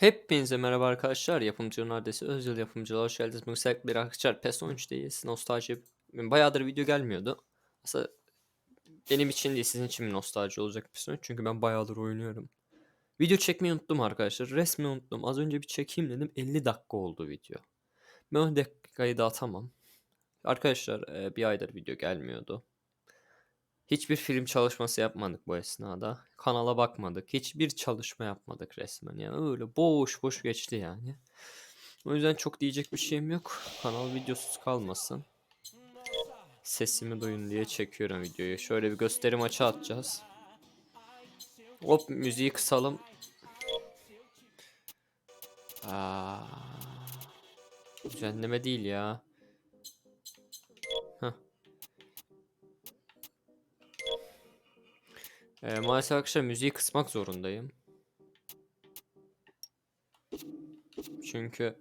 Hepinize merhaba arkadaşlar. Yapımcı neredeyse Özyıl yapımcılar hoş geldiniz. Bugün sizlerle bir arkadaşlar PES 13'teyiz. Nostalji. Bayağıdır video gelmiyordu. Aslında benim için değil sizin için bir nostalji olacak PES 13. Çünkü ben bayağıdır oynuyorum. Video çekmeyi unuttum arkadaşlar. Resmi unuttum. Az önce bir çekeyim dedim. 50 dakika oldu video. Ben o dakikayı da atamam. Arkadaşlar e, bir aydır video gelmiyordu. Hiçbir film çalışması yapmadık bu esnada. Kanala bakmadık. Hiçbir çalışma yapmadık resmen. Yani öyle boş boş geçti yani. O yüzden çok diyecek bir şeyim yok. Kanal videosuz kalmasın. Sesimi duyun diye çekiyorum videoyu. Şöyle bir gösteri maçı atacağız. Hop müziği kısalım. Aa, düzenleme değil ya. Ee, maalesef arkadaşlar müziği kısmak zorundayım. Çünkü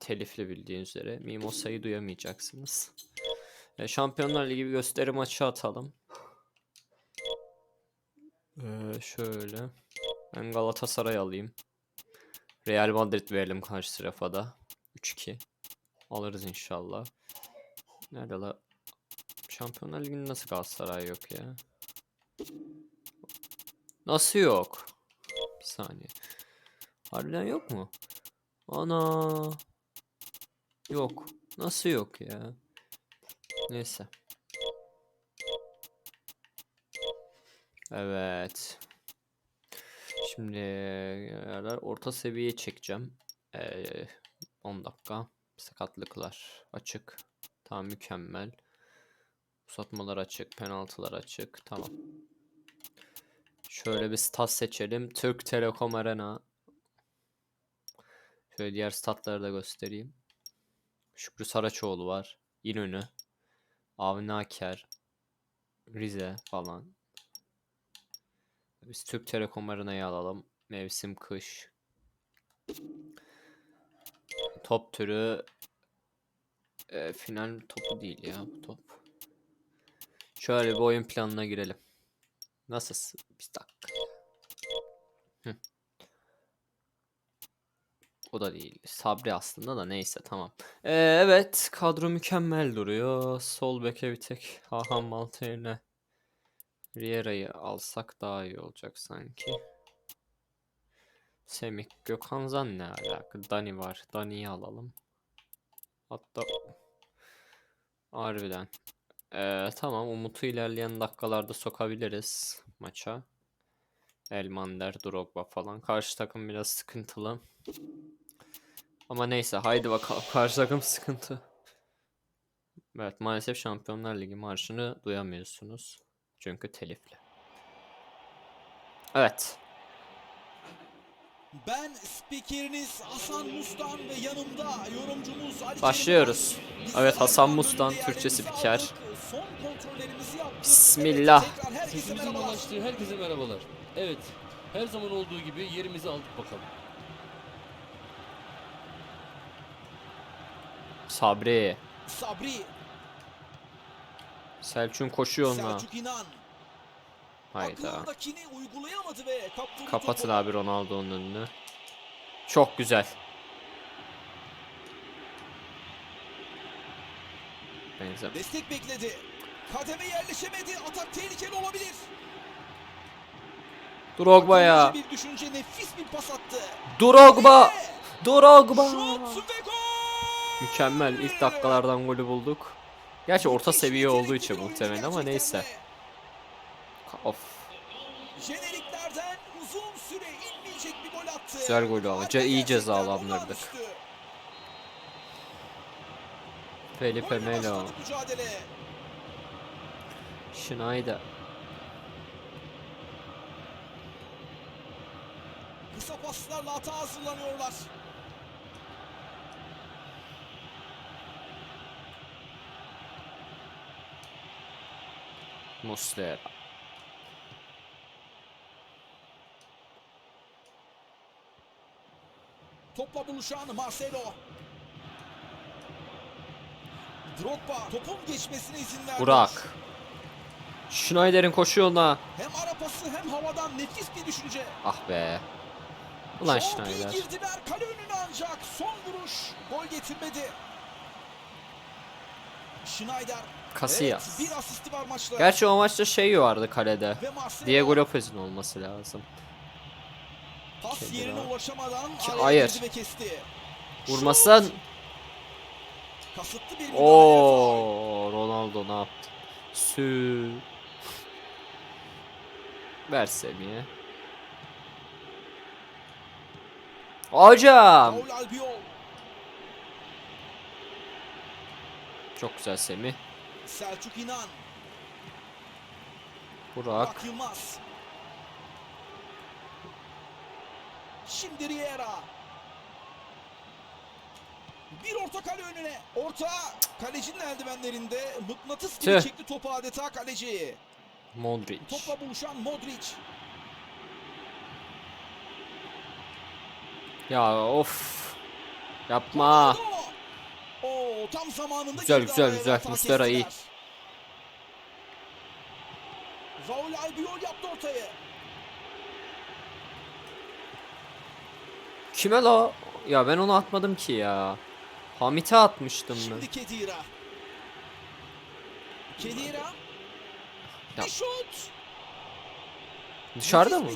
telifli bildiğiniz üzere Mimosa'yı duyamayacaksınız. Ee, Şampiyonlar Ligi bir gösteri maçı atalım. Ee, şöyle. Ben Galatasaray alayım. Real Madrid verelim karşı tarafa da. 3-2. Alırız inşallah. Nerede la? Şampiyonlar Ligi'nde nasıl Galatasaray yok ya? Nasıl yok? Bir saniye. Harbiden yok mu? Ana. Yok. Nasıl yok ya? Neyse. Evet. Şimdi yerler orta seviyeye çekeceğim. Ee, 10 dakika. Sakatlıklar açık. Tamam mükemmel. Uzatmalar açık. Penaltılar açık. Tamam. Şöyle bir stat seçelim. Türk Telekom Arena. Şöyle diğer statları da göstereyim. Şükrü Saraçoğlu var. İnönü. Avni Aker. Rize falan. Biz Türk Telekom Arena'yı alalım. Mevsim kış. Top türü e, final topu değil ya bu top. Şöyle bir oyun planına girelim. Nasılsın? Bir dakika. Hı. O da değil. Sabri aslında da neyse tamam. Ee, evet kadro mükemmel duruyor. Sol beke bir tek Hahan Malta Riera'yı alsak daha iyi olacak sanki. Semih Gökhan Zan ne alaka? Dani var. Dani'yi alalım. Hatta harbiden. Ee, tamam Umut'u ilerleyen dakikalarda sokabiliriz maça. Elmander, Drogba falan. Karşı takım biraz sıkıntılı. Ama neyse haydi bakalım. Karşı takım sıkıntı. Evet maalesef Şampiyonlar Ligi marşını duyamıyorsunuz. Çünkü telifli. Evet. Ben spikeriniz Hasan Mustan ve yanımda yorumcumuz Ali Başlıyoruz. Evet, Hasan Mustan, Türkçe spiker. aldık. Son kontrollerimizi yaptık. Bismillah. Sesimizin merhabalar. ulaştığı herkese merhabalar. Evet, her zaman olduğu gibi yerimizi aldık bakalım. Sabri. Sabri, Selçuk'un koşuyor onunla. Selçuk İnan. Hayda. Kapatın abi Ronaldo'nun önünü. Çok güzel. Benzem. Destek bekledi. Kademe yerleşemedi. Atak tehlikeli olabilir. Drogba ya. Bir düşünce nefis bir pas attı. Drogba. Drogba. Mükemmel. İlk dakikalardan golü bulduk. Gerçi orta seviye olduğu için muhtemelen ama neyse. Of. Jeneriklerden uzun süre inmeyecek bir gol attı. Güzel golü Harika iyi cezalandırdık. Felipe Melo. Schneider. Kısa paslarla hata hazırlanıyorlar. Muslera. Topla buluşan Marcelo. Drogba topun geçmesine izin vermiyor. Burak. Schneider'in koşuyor ona. Hem ara pası hem havadan nefis bir düşünce. Ah be. Ulan Çok Schneider. girdiler kale önüne ancak son vuruş gol getirmedi. Schneider. Casillas. Evet, bir asisti var maçta. Gerçi o maçta şey vardı kalede. Diego Lopez'in olması lazım. Pas Kendine yerine bak. ulaşamadan hayır. ve kesti. Vurmasan! Kasıtlı bir. Oo Ronaldo ne yaptı? Sü. Ver Semih'e. Hocam. Çok güzel Semih. Selçuk İnan. Burak. Burak Yılmaz. Şimdi Riera. Bir orta kale önüne. Orta kalecinin eldivenlerinde mıknatıs gibi Tüh. çekti topu adeta kaleci. Modric. Topla buluşan Modric. Ya of. Yapma. Oo, tam zamanında Güzel, girdi güzel, araya güzel. hata Muslera iyi. kestiler. Raul Albiol yaptı ortayı. Kime la? Ya ben onu atmadım ki ya. Hamit'e atmıştım ben. Şimdi Kedira. Kedira. Ya. Bir şut. Dışarıda mı?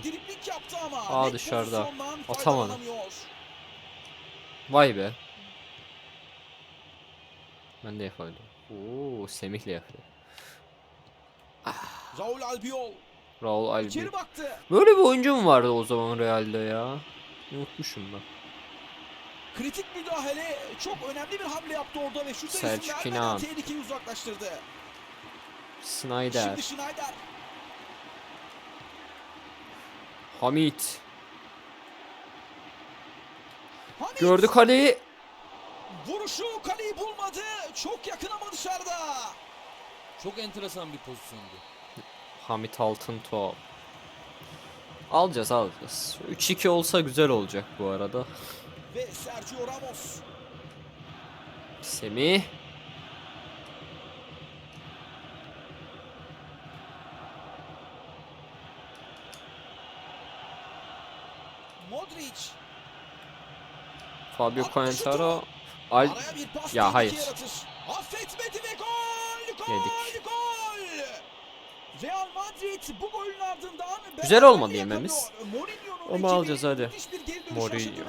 Aa, net dışarıda. pozisyondan Atamadı. faydalanamıyor. Vay be. Ben de yapaydım. Oo Semih'le yapıyor. Raul Albiol. Raul Albi. İçeri baktı. Böyle bir oyuncu mu vardı o zaman Real'de ya? Unutmuşum ben. Kritik müdahale çok önemli bir hamle yaptı orada ve şut Selçuk sayısını vermeden İnan. tehlikeyi uzaklaştırdı. Snyder. Şimdi Schneider. Hamit. Hamit. Gördü kaleyi. Vuruşu kaleyi bulmadı. Çok yakın ama dışarıda. Çok enteresan bir pozisyondu. Hamit altın top. Alacağız alacağız. 3-2 olsa güzel olacak bu arada. Ve Sergio Ramos. Semih. Modric. Fabio şutu. Al Ya hayır. Affetmedi ve gol! Gol! Yedik. Gol! Real Madrid bu golün ardından Güzel olmadı yememiz. ekibi alacağız hadi. Mourinho.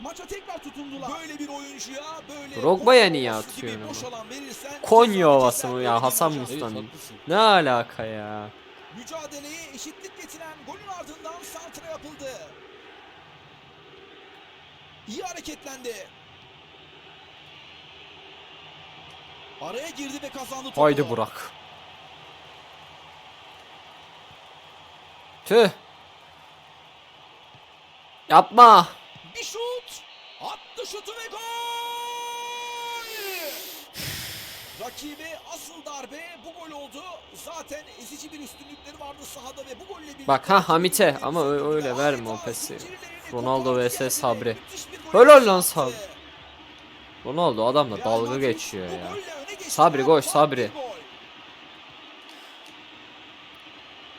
maça tekrar tutundular. Böyle bir oyuncuya böyle boş ama? alan verirsen Konya havası mı ya? Hasan haklısın. Ne alaka ya? Mücadeleye eşitlik getiren golün ardından santra yapıldı. İyi hareketlendi. Araya girdi ve kazandı topu. Haydi Burak. Tüh. Yapma. Bir şut. Attı şutu ve gol. Rakibe asıl darbe bu gol oldu. Zaten ezici bir üstünlükleri vardı sahada ve bu golle birlikte Bak ha Hamit'e ama öyle verme o pesi. Ronaldo vs Sabri. Helal lan. Sabri. Ronaldo adamla dalga geçiyor ya. Sabri koş, Sabri. bir gol.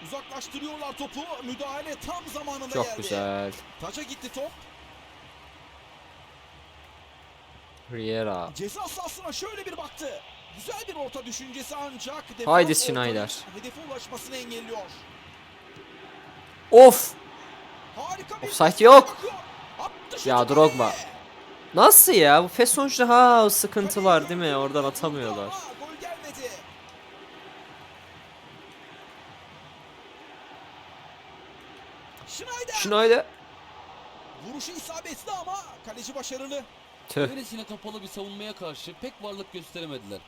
Uzaklaştırıyorlar topu. Müdahale tam zamanında Çok geldi. güzel. Taca gitti top. Riera. Ceza sahasına şöyle bir baktı. Güzel bir orta düşüncesi ancak Haydi Schneider. Hedefe ulaşmasını engelliyor. Of. Harika bir Offside yok. Ya. Drogba. Nasıl ya? Bu PES sonuçta ha sıkıntı var değil mi? Oradan atamıyorlar. ama Gol gelmedi. Schneider. Vuruşu isabetli ama kaleci başarılı. Tüh. Öylesine kapalı bir savunmaya karşı pek varlık gösteremediler.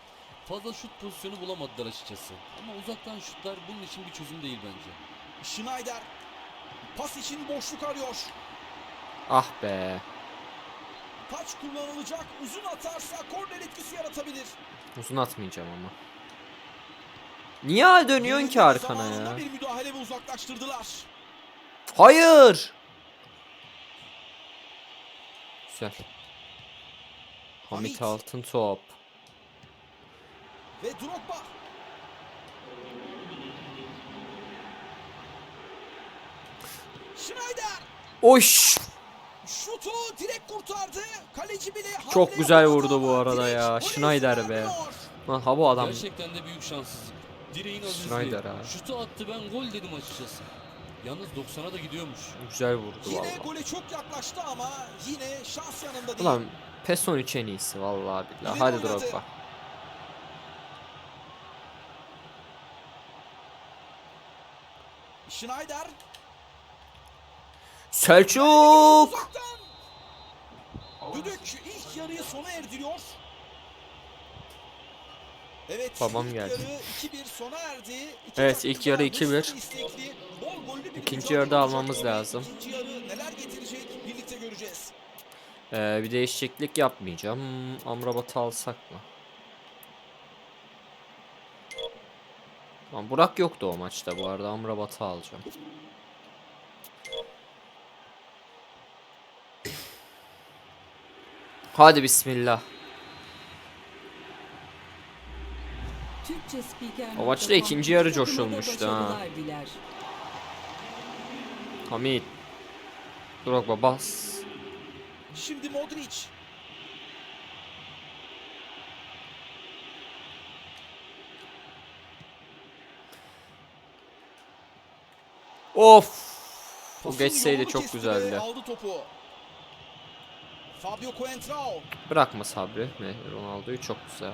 Fazla şut pozisyonu bulamadılar açıkçası. Ama uzaktan şutlar bunun için bir çözüm değil bence. Schneider pas için boşluk arıyor. Ah be. Taç kullanılacak. Uzun atarsa korner etkisi yaratabilir. Uzun atmayacağım ama. Niye dönüyorsun ki arkana ya? bir müdahale ve uzaklaştırdılar. Hayır. Güzel. Hamit altın top. Ve Drogba. Schneider. Oş. Şutu direkt kurtardı. Kaleci bile Çok güzel vurdu bu arada direkt ya. Schneider be. Lan ha bu adam. Gerçekten de büyük şanssızlık. Direğin azizliği. Schneider ha. Şutu attı ben gol dedim açıkçası. Yalnız 90'a da gidiyormuş. Güzel vurdu Yine vallahi. gole çok yaklaştı ama yine şans yanında değil. Ulan PES 13 en iyisi vallahi billahi. Hadi. Drogba. Schneider Selçuk! Düdük ilk yarıyı sona erdiriyor. Evet, Babam geldi. yarı 2-1 sona erdi. İki Evet, ilk yarı da 2-1. hırslı, istekli, bol gollü bir İkinci yarıda almamız lazım. İkinci yarı neler getirecek birlikte göreceğiz. Ee, bir değişiklik yapmayacağım. Amrabat'ı alsak mı? Lan Burak yoktu o maçta bu arada. Amrabat'ı alacağım. Hadi bismillah. O com ikinci yarı coşulmuştu ha. Hamit. Drogba bas. Şimdi Modric. Of. Bu Pasın geçseydi çok güzeldi. Aldı topu. Fabio Coentrao. Bırakma Sabri. Ne? Ronaldo'yu çok güzel.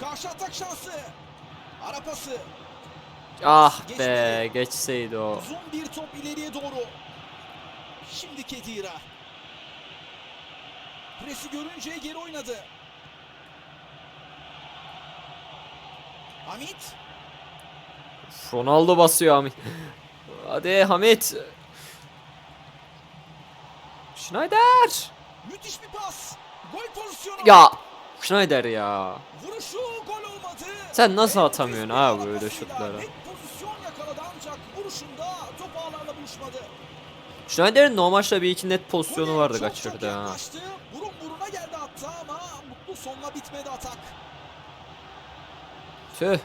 Karşı atak şansı. Ara pası. Ah be Geçmedi. geçseydi o. Uzun bir top ileriye doğru. Şimdi Kedira. Presi görünce geri oynadı. Hamit. Ronaldo basıyor Hamit. Hadi Hamit. Schneider. Müthiş bir pas. Gol pozisyonu. Ya. Schneider ya. Sen nasıl atamıyorsun abi böyle şutları? Schneider'in o maçta bir iki net pozisyonu vardı kaçırdı ha. Burun buruna geldi hatta ama mutlu sonla bitmedi atak. Tüh.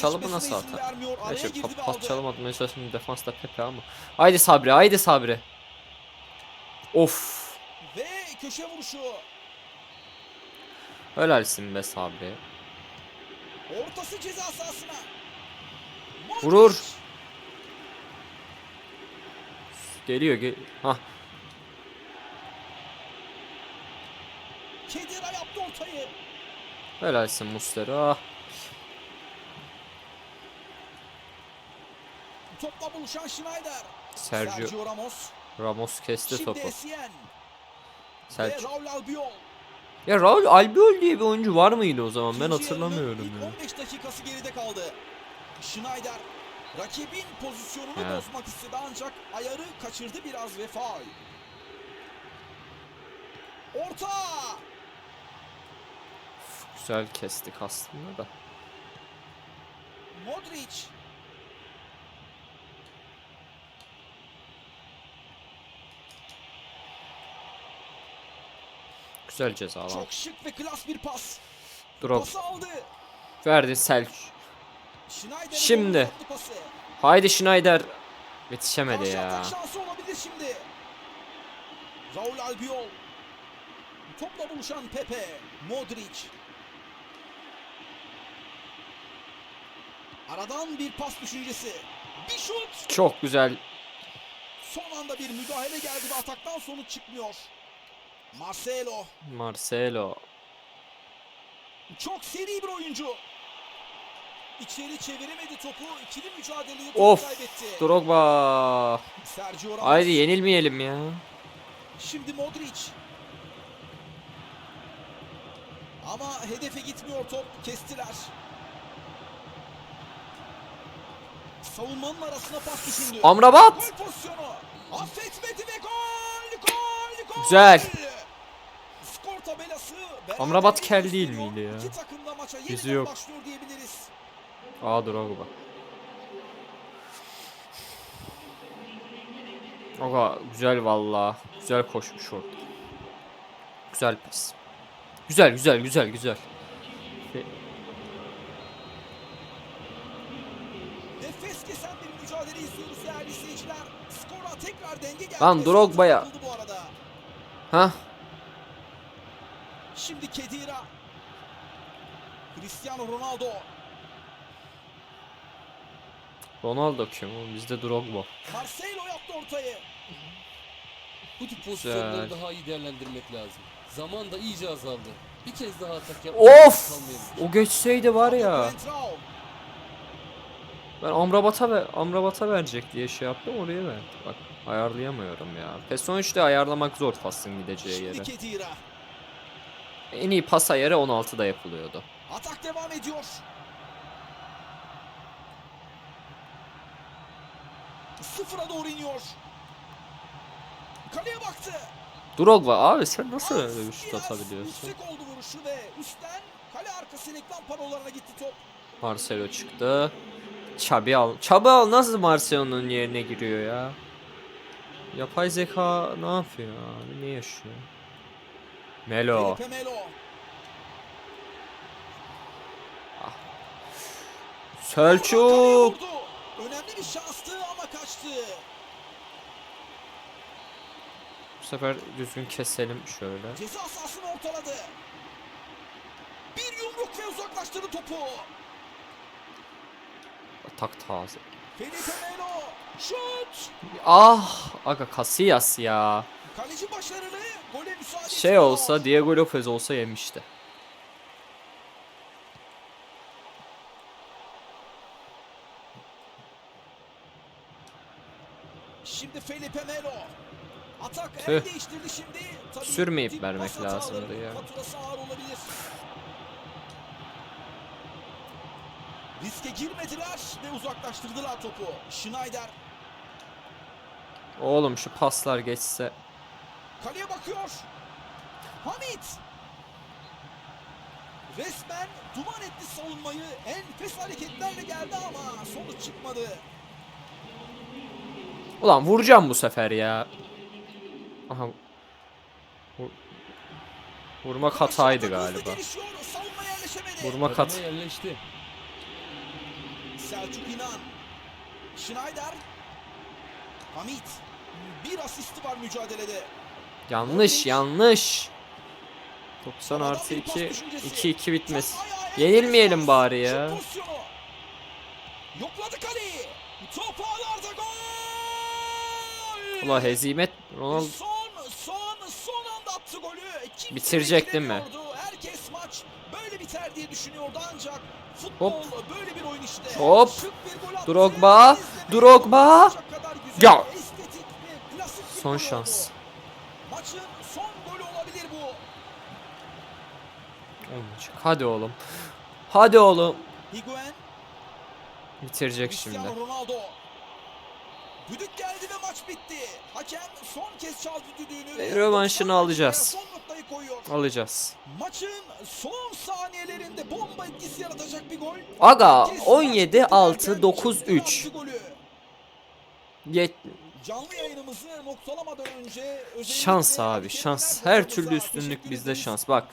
Çalımı nasıl atar? Neyse pas aldı. çalım atmaya çalıştım defansta Pepe ama. Haydi Sabri haydi Sabri. Of. Ve köşe vuruşu. Helalsin be Sabri. Ortası ceza sahasına. Vurur. Geliyor gel. Hah. Kedira yaptı ortayı. Helalsin Mustera. Topla buluşan Schneider. Sergio Ramos. Ramos kesti Şimdi topu. Selçuk. Raul Albiol. Ya Raul Albiol diye bir oyuncu var mıydı o zaman? Ben hatırlamıyorum ya. ilk 15 dakikası geride kaldı. Schneider rakibin pozisyonunu He. bozmak istedi ancak ayarı kaçırdı biraz ve faul. Orta! Güzel kestik aslında da. Modric. Güzel ceza lan. Çok şık ve klas bir pas. Drop. Pası aldı. Verdi. Schneider'in Şimdi. Haydi Schneider. Yetişemedi ya. şansı olabilir şimdi. Raul Albiol. Topla buluşan Pepe. Modric. Aradan bir pas düşüncesi. Bir şut. Çok güzel. Son anda bir müdahale geldi ve ataktan sonuç çıkmıyor. Marcelo. Marcelo. Çok seri bir oyuncu. İçeri çeviremedi topu. İkili mücadeleyi Of. kaybetti. Drogba. Sergio Ramos. Haydi yenilmeyelim ya. Şimdi Modric. Ama hedefe gitmiyor top. Kestiler. Savunmanın arasına pas düşündü. Amrabat. Gol pozisyonu. Affetmedi ve gol! Gol! Gol! Güzel. Tabelası. Amrabat kel değil miydi ya? İki takım da maça Yüzü yok. başlıyor diyebiliriz. Aa Drogba. Aga güzel valla. Güzel koşmuş orada. Güzel pas. Güzel güzel güzel güzel. Nefes kesen bir mücadele izliyoruz değerli izleyiciler. Skora tekrar tekrar denge geldi. Lan Drogba'ya. takıldı bu arada. Hah. Şimdi Kedira. Cristiano Ronaldo. Ronaldo kim oğlum? Bizde Drogba. Marcelo yaptı ortayı. Bu tip pozisyonları Güzel. daha iyi değerlendirmek lazım. Zaman da iyice azaldı. Bir kez daha atak yapmak Of! kalmayabilir. O geçseydi var ya. Ben Amrabat'a ve Amrabat'a verecek diye şey yaptım oraya verdi. Bak ayarlayamıyorum ya. PES 13'te ayarlamak zor pasın gideceği Şimdi yere. Kedira. En iyi pas ayarı 16'da yapılıyordu. Atak devam ediyor. Sıfıra doğru iniyor. Kaleye baktı. Drogba abi sen nasıl Az öyle bir şut atabiliyorsun? Yüksek oldu vuruşu ve üstten kale arkası reklam parolarına gitti top. Marcelo çıktı. Çabi al. Çabi al nasıl Marcelo'nun yerine giriyor ya? Yapay zeka ne yapıyor abi? Ne yaşıyor? Melo. Felipe Melo. Selçuk. Önemli bir şanstı ama kaçtı. Bu sefer düzgün keselim şöyle. Ceza sahasını ortaladı. Bir yumruk ve uzaklaştırdı topu. Atak taze. Felipe Melo. Şut. Ah! Aga Casillas ya. Kaleci başarılı. Gole müsaade Şey olsa Diego Lopez olsa yemişti. Şimdi Felipe Melo. Atak el Tüh. değiştirdi şimdi. Tabii Sürmeyip vermek lazımdı ya. Faturası ağır olabilir. Riske girmediler ve uzaklaştırdılar topu. Schneider Oğlum şu paslar geçse. kaleye bakıyor. Hamit. Resmen duman etti savunmayı. Enfes hareketlerle geldi ama sonuç çıkmadı. Ulan vuracağım bu sefer ya. Aha. Vur- Vurmak hataydı galiba. Vurmak hat. yerleşti. Selçuk İnan. Schneider. Hamit. Bir asisti var mücadelede. Yanlış yanlış. 90 Havadan artı bir pas 2. düşüncesi. 2-2 bitmez. Yenilmeyelim bari ya. Yokladı kaleyi. Top ağlarda gol. Ula hezimet Ronaldo Son son son anda attı golü. Kimse Bitirecek değil mi? Herkes maç böyle biter diye düşünüyordu ancak futbol böyle bir oyun işte. Hop. Drogba, Drogba. Ya. son şans. Maçın son golü olabilir bu. olmayacak. Hadi oğlum. Hadi oğlum. Higuain, Bitirecek şimdi. Ronaldo. Düdük geldi ve maç bitti. Hakem son kez çaldı düdüğünü. Ve rövanşını 90 alacağız. Alacağız. Maçın son saniyelerinde bomba etkisi yaratacak bir gol. Aga Herkes 17 maç 6 biterken 9 kimse 3. attı golü. Yet Canlı yayınımızı noktalamadan önce şans abi şans. Her türlü üstünlük bizde şans. Bak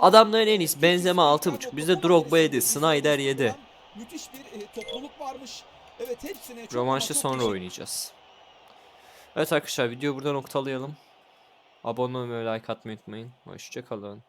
adamların en iyisi Benzema 6.5. Bizde Drogba 7. Snyder 7. Müthiş bir e, topluluk varmış. Evet hepsine çok Rövanşı çok sonra oynayacağız. Evet arkadaşlar videoyu burada noktalayalım. Abone olmayı like atmayı unutmayın. Hoşçakalın.